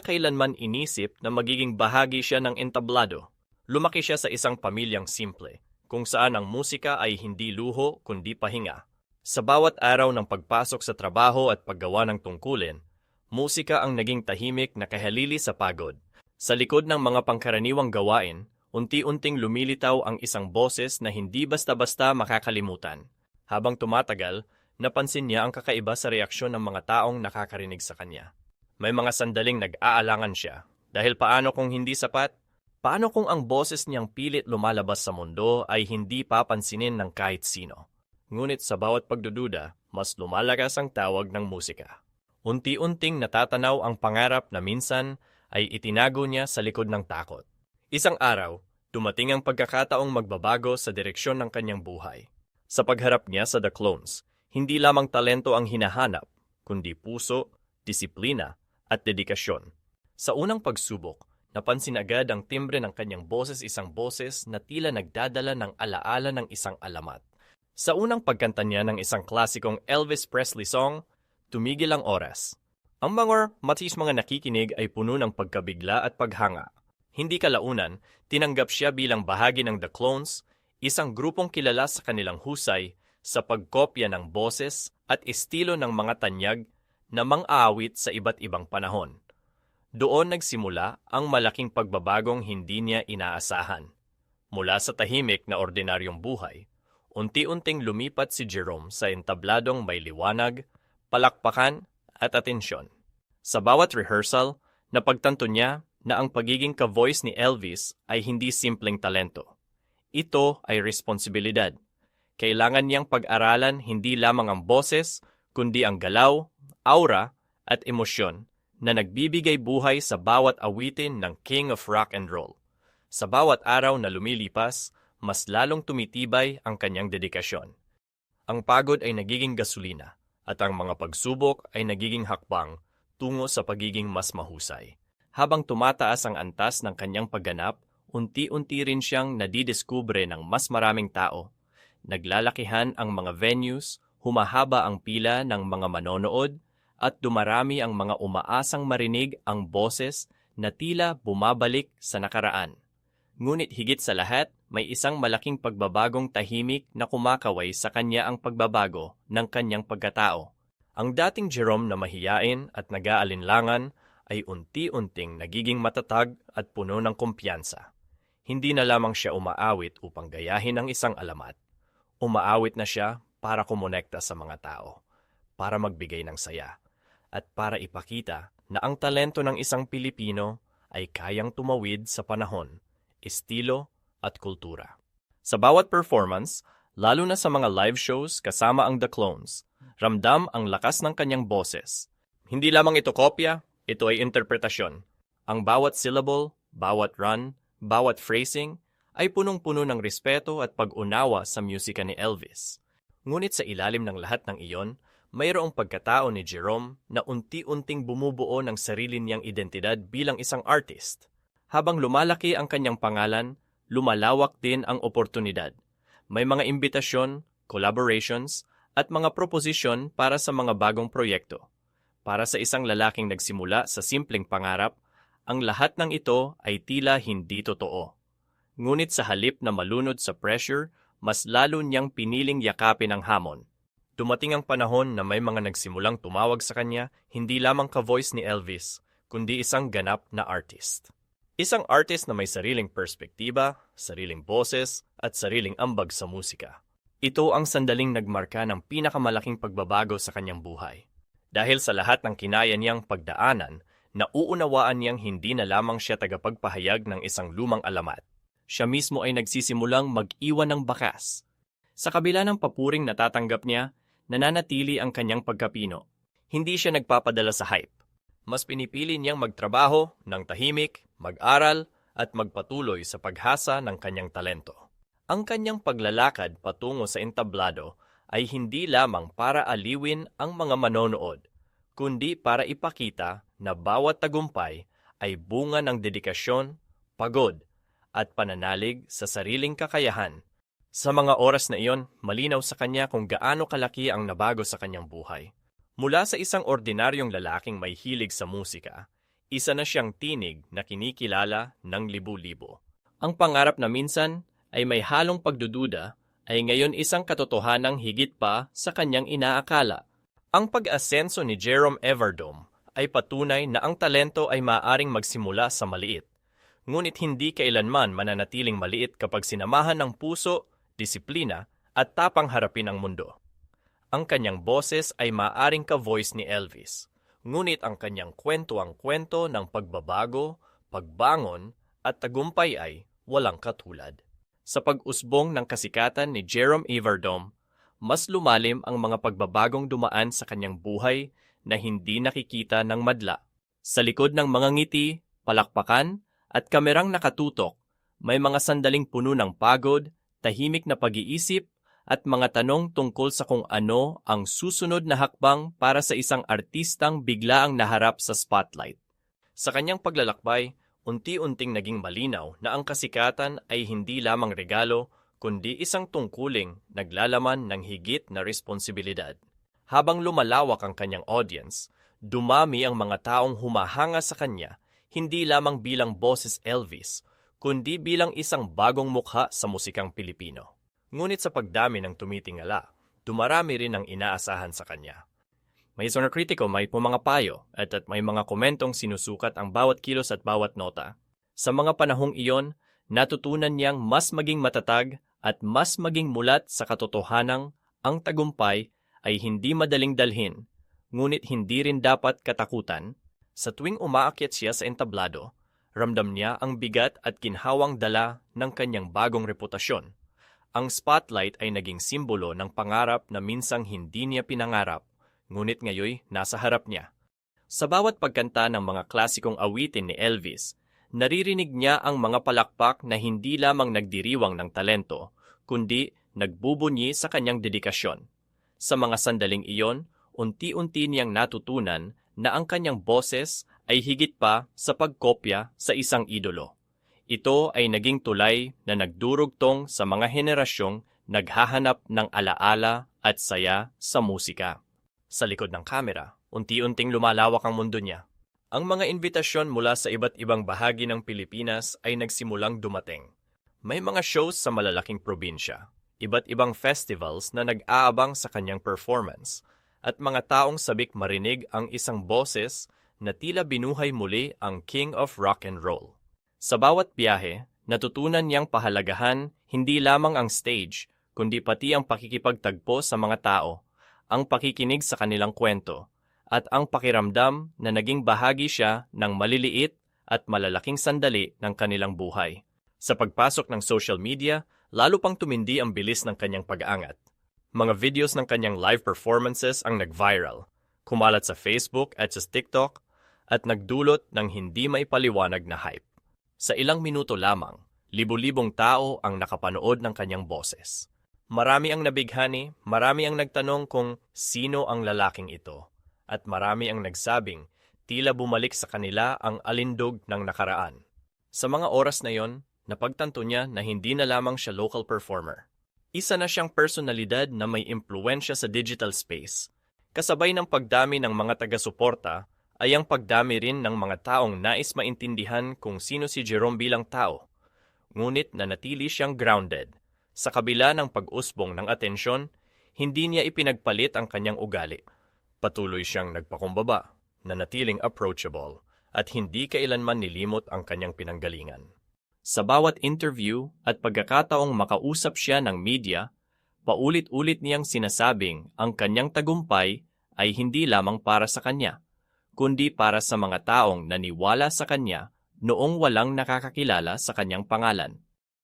kailanman inisip na magiging bahagi siya ng entablado. Lumaki siya sa isang pamilyang simple, kung saan ang musika ay hindi luho kundi pahinga. Sa bawat araw ng pagpasok sa trabaho at paggawa ng tungkulin, musika ang naging tahimik na kahalili sa pagod. Sa likod ng mga pangkaraniwang gawain, unti-unting lumilitaw ang isang boses na hindi basta-basta makakalimutan. Habang tumatagal, napansin niya ang kakaiba sa reaksyon ng mga taong nakakarinig sa kanya. May mga sandaling nag-aalangan siya. Dahil paano kung hindi sapat? Paano kung ang boses niyang pilit lumalabas sa mundo ay hindi papansinin ng kahit sino? Ngunit sa bawat pagdududa, mas lumalakas ang tawag ng musika. Unti-unting natatanaw ang pangarap na minsan ay itinago niya sa likod ng takot. Isang araw, dumating ang pagkakataong magbabago sa direksyon ng kanyang buhay. Sa pagharap niya sa The Clones, hindi lamang talento ang hinahanap, kundi puso, disiplina, at dedikasyon. Sa unang pagsubok, napansin agad ang timbre ng kanyang boses isang boses na tila nagdadala ng alaala ng isang alamat. Sa unang pagkanta niya ng isang klasikong Elvis Presley song, tumigil ang oras. Ang mga matis mga nakikinig ay puno ng pagkabigla at paghanga. Hindi kalaunan, tinanggap siya bilang bahagi ng The Clones, isang grupong kilala sa kanilang husay sa pagkopya ng boses at estilo ng mga tanyag na mang-aawit sa iba't ibang panahon. Doon nagsimula ang malaking pagbabagong hindi niya inaasahan. Mula sa tahimik na ordinaryong buhay, unti-unting lumipat si Jerome sa entabladong may liwanag, palakpakan at atensyon. Sa bawat rehearsal, napagtanto niya na ang pagiging ka-voice ni Elvis ay hindi simpleng talento. Ito ay responsibilidad. Kailangan niyang pag-aralan hindi lamang ang boses, kundi ang galaw, aura, at emosyon na nagbibigay buhay sa bawat awitin ng King of Rock and Roll. Sa bawat araw na lumilipas, mas lalong tumitibay ang kanyang dedikasyon. Ang pagod ay nagiging gasolina at ang mga pagsubok ay nagiging hakbang tungo sa pagiging mas mahusay. Habang tumataas ang antas ng kanyang pagganap, unti-unti rin siyang nadidiskubre ng mas maraming tao. Naglalakihan ang mga venues, humahaba ang pila ng mga manonood, at dumarami ang mga umaasang marinig ang boses na tila bumabalik sa nakaraan. Ngunit higit sa lahat, may isang malaking pagbabagong tahimik na kumakaway sa kanya ang pagbabago ng kanyang pagkatao. Ang dating Jerome na mahiyain at nag-aalinlangan ay unti-unting nagiging matatag at puno ng kumpiyansa. Hindi na lamang siya umaawit upang gayahin ang isang alamat. Umaawit na siya para kumonekta sa mga tao, para magbigay ng saya, at para ipakita na ang talento ng isang Pilipino ay kayang tumawid sa panahon, estilo at kultura. Sa bawat performance, lalo na sa mga live shows kasama ang The Clones, ramdam ang lakas ng kanyang boses. Hindi lamang ito kopya, ito ay interpretasyon. Ang bawat syllable, bawat run, bawat phrasing ay punong-puno ng respeto at pag-unawa sa musika ni Elvis. Ngunit sa ilalim ng lahat ng iyon, mayroong pagkatao ni Jerome na unti-unting bumubuo ng sarili niyang identidad bilang isang artist. Habang lumalaki ang kanyang pangalan, lumalawak din ang oportunidad. May mga imbitasyon, collaborations, at mga proposisyon para sa mga bagong proyekto. Para sa isang lalaking nagsimula sa simpleng pangarap, ang lahat ng ito ay tila hindi totoo. Ngunit sa halip na malunod sa pressure, mas lalo niyang piniling yakapin ang hamon. Dumating ang panahon na may mga nagsimulang tumawag sa kanya hindi lamang ka-voice ni Elvis, kundi isang ganap na artist. Isang artist na may sariling perspektiba, sariling boses, at sariling ambag sa musika. Ito ang sandaling nagmarka ng pinakamalaking pagbabago sa kanyang buhay. Dahil sa lahat ng kinaya niyang pagdaanan, nauunawaan niyang hindi na lamang siya tagapagpahayag ng isang lumang alamat. Siya mismo ay nagsisimulang mag-iwan ng bakas. Sa kabila ng papuring natatanggap niya, nananatili ang kanyang pagkapino. Hindi siya nagpapadala sa hype. Mas pinipili niyang magtrabaho ng tahimik, mag-aral, at magpatuloy sa paghasa ng kanyang talento. Ang kanyang paglalakad patungo sa entablado ay hindi lamang para aliwin ang mga manonood, kundi para ipakita na bawat tagumpay ay bunga ng dedikasyon, pagod, at pananalig sa sariling kakayahan. Sa mga oras na iyon, malinaw sa kanya kung gaano kalaki ang nabago sa kanyang buhay. Mula sa isang ordinaryong lalaking may hilig sa musika, Isa na siyang tinig na kinikilala ng libu-libo. Ang pangarap na minsan ay may halong pagdududa ay ngayon isang katotohanang higit pa sa kanyang inaakala. Ang pag-asenso ni Jerome Everdome ay patunay na ang talento ay maaring magsimula sa maliit. Ngunit hindi kailanman mananatiling maliit kapag sinamahan ng puso, disiplina at tapang harapin ang mundo. Ang kanyang boses ay maaring ka-voice ni Elvis, ngunit ang kanyang kwento ang kwento ng pagbabago, pagbangon at tagumpay ay walang katulad. Sa pag-usbong ng kasikatan ni Jerome Everdome, mas lumalim ang mga pagbabagong dumaan sa kanyang buhay na hindi nakikita ng madla. Sa likod ng mga ngiti, palakpakan, at kamerang nakatutok, may mga sandaling puno ng pagod, tahimik na pag-iisip, at mga tanong tungkol sa kung ano ang susunod na hakbang para sa isang artistang bigla ang naharap sa spotlight. Sa kanyang paglalakbay, unti-unting naging malinaw na ang kasikatan ay hindi lamang regalo, kundi isang tungkuling naglalaman ng higit na responsibilidad. Habang lumalawak ang kanyang audience, dumami ang mga taong humahanga sa kanya hindi lamang bilang boses Elvis, kundi bilang isang bagong mukha sa musikang Pilipino. Ngunit sa pagdami ng tumitingala, dumarami rin ang inaasahan sa kanya. May isang kritiko may mga payo at, at may mga komentong sinusukat ang bawat kilos at bawat nota. Sa mga panahong iyon, natutunan niyang mas maging matatag at mas maging mulat sa katotohanang ang tagumpay ay hindi madaling dalhin, ngunit hindi rin dapat katakutan. Sa tuwing umaakyat siya sa entablado, ramdam niya ang bigat at ginhawang dala ng kanyang bagong reputasyon. Ang spotlight ay naging simbolo ng pangarap na minsang hindi niya pinangarap, ngunit ngayoy nasa harap niya. Sa bawat pagkanta ng mga klasikong awitin ni Elvis, naririnig niya ang mga palakpak na hindi lamang nagdiriwang ng talento, kundi nagbubunyi sa kanyang dedikasyon. Sa mga sandaling iyon, unti-unti niyang natutunan na ang kanyang boses ay higit pa sa pagkopya sa isang idolo. Ito ay naging tulay na nagdurugtong sa mga henerasyong naghahanap ng alaala at saya sa musika. Sa likod ng kamera, unti-unting lumalawak ang mundo niya. Ang mga invitasyon mula sa iba't ibang bahagi ng Pilipinas ay nagsimulang dumating. May mga shows sa malalaking probinsya, iba't ibang festivals na nag-aabang sa kanyang performance, at mga taong sabik marinig ang isang boses na tila binuhay muli ang King of Rock and Roll. Sa bawat biyahe, natutunan niyang pahalagahan hindi lamang ang stage, kundi pati ang pakikipagtagpo sa mga tao, ang pakikinig sa kanilang kwento, at ang pakiramdam na naging bahagi siya ng maliliit at malalaking sandali ng kanilang buhay. Sa pagpasok ng social media, lalo pang tumindi ang bilis ng kanyang pag-angat. Mga videos ng kanyang live performances ang nag-viral, kumalat sa Facebook at sa TikTok, at nagdulot ng hindi maipaliwanag na hype. Sa ilang minuto lamang, libo-libong tao ang nakapanood ng kanyang boses. Marami ang nabighani, marami ang nagtanong kung sino ang lalaking ito, at marami ang nagsabing tila bumalik sa kanila ang alindog ng nakaraan. Sa mga oras na yon, napagtanto niya na hindi na lamang siya local performer. Isa na siyang personalidad na may impluensya sa digital space. Kasabay ng pagdami ng mga taga-suporta, ay ang pagdami rin ng mga taong nais maintindihan kung sino si Jerome bilang tao. Ngunit nanatili siyang grounded. Sa kabila ng pag-usbong ng atensyon, hindi niya ipinagpalit ang kanyang ugali. Patuloy siyang nagpakumbaba, nanatiling approachable, at hindi kailanman nilimot ang kanyang pinanggalingan. Sa bawat interview at pagkakataong makausap siya ng media, paulit-ulit niyang sinasabing ang kanyang tagumpay ay hindi lamang para sa kanya, kundi para sa mga taong naniwala sa kanya noong walang nakakakilala sa kanyang pangalan.